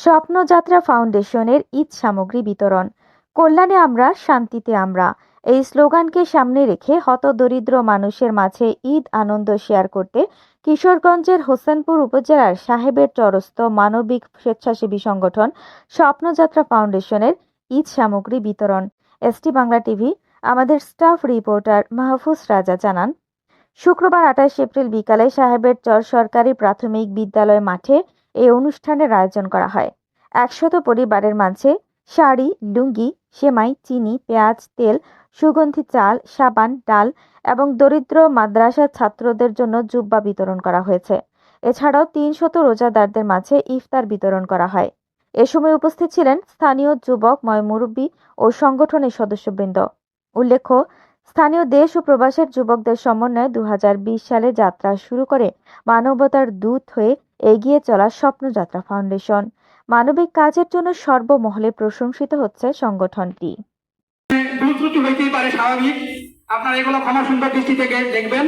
স্বপ্নযাত্রা ফাউন্ডেশনের ঈদ সামগ্রী বিতরণ। কল্যাণে আমরা, শান্তিতে আমরা। এই স্লোগানকে সামনে রেখে হতদরিদ্র মানুষের মাঝে ঈদ আনন্দ শেয়ার করতে কিশোরগঞ্জের হোসেনপুর উপজেলার সাহেবের চরস্থ মানবিক স্বেচ্ছাসেবী সংগঠন স্বপ্নযাত্রা ফাউন্ডেশনের ঈদ সামগ্রী বিতরণ। এসটি বাংলা টিভি, আমাদের স্টাফ রিপোর্টার মাহফুজ রাজা জানান, শুক্রবার আঠাশ এপ্রিল বিকালে সাহেবের চর সরকারি প্রাথমিক বিদ্যালয় মাঠে এই অনুষ্ঠানের আয়োজন করা হয়। একশত পরিবারের মাঝে শাড়ি, লুঙ্গি, সেমাই, চিনি, পেঁয়াজ, তেল, সুগন্ধি চাল, সাবান, ডাল এবং দরিদ্র মাদ্রাসা ছাত্রদের জন্য জুব্বা বিতরণ করা হয়েছে। এছাড়াও তিনশত রোজাদারদের মাঝে ইফতার বিতরণ করা হয়। এ সময় উপস্থিত ছিলেন স্থানীয় যুবক ময় মুরব্বী ও সংগঠনের সদস্যবৃন্দ। উল্লেখ্য, স্থানীয় দেশ ও প্রবাসের যুবকদের সমন্বয়ে দু হাজার বিশ সালে যাত্রা শুরু করে মানবতার দূত হয়ে এগিয়ে চলা স্বপ্নযাত্রা ফাউন্ডেশন। মানবিক কাজের জন্য সর্বমহলে প্রশংসিত হচ্ছে সংগঠনটি। আপনারা এগুলো ক্ষমা সুন্দর দৃষ্টি থেকে দেখবেন।